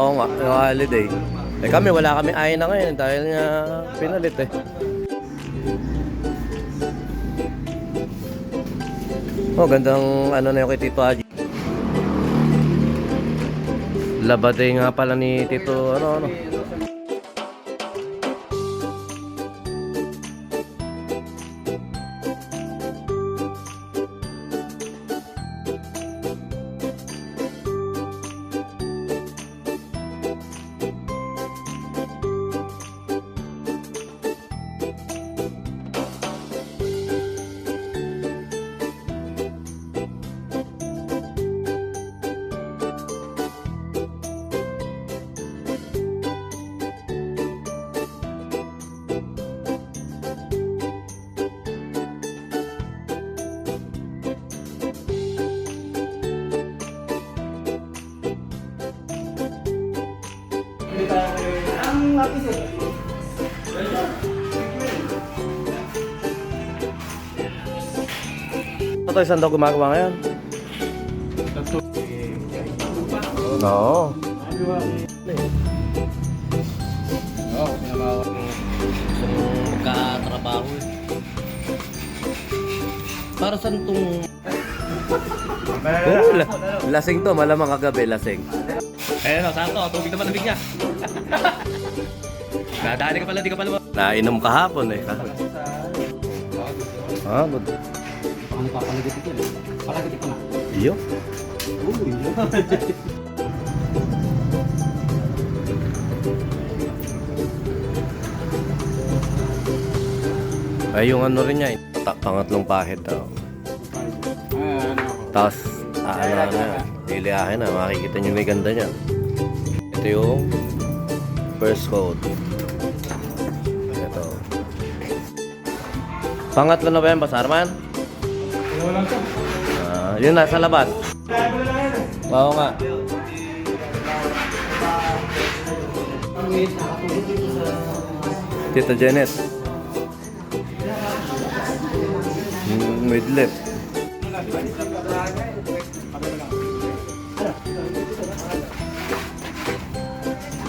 Oo nga, yung holiday. Eh kami, wala kami ayin na ngayon dahil nga pinalit eh. Oh, gandang ano na yung kay Tito Haji. Labate nga pala ni Tito, ano, ano. Lapis eh. Ito tayo saan daw gumagawa ngayon? Oo. Oo, pinagawa. Magkatrabaho eh. Para saan itong... Oh, la- lasing to, malamang kagabi, lasing. Eh, no, sakto. Tubig naman lamig niya. Nadali ka pala, di ka pala. Nainom kahapon eh. Ah, good. Ano pa palagit ito eh? Palagit ito na. Iyo. Uy. Ay, yung ano rin niya, eh, ta- pangatlong pahit daw. Ah, ano? Tapos, aano na yan. Liliahin na, makikita niyo may ganda niya. Ito yung first coat. Ito. Pangatlo na ba yan, Boss Arman? Wala to. Ah, yun na, sa labas. Oo nga. Tita Janet. Mm, with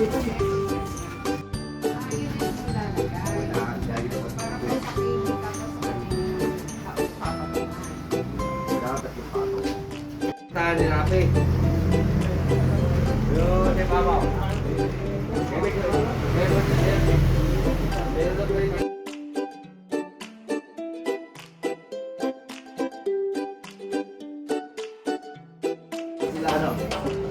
lip. Tahan ni Rafi. Yun, di pa ba? Sila ano?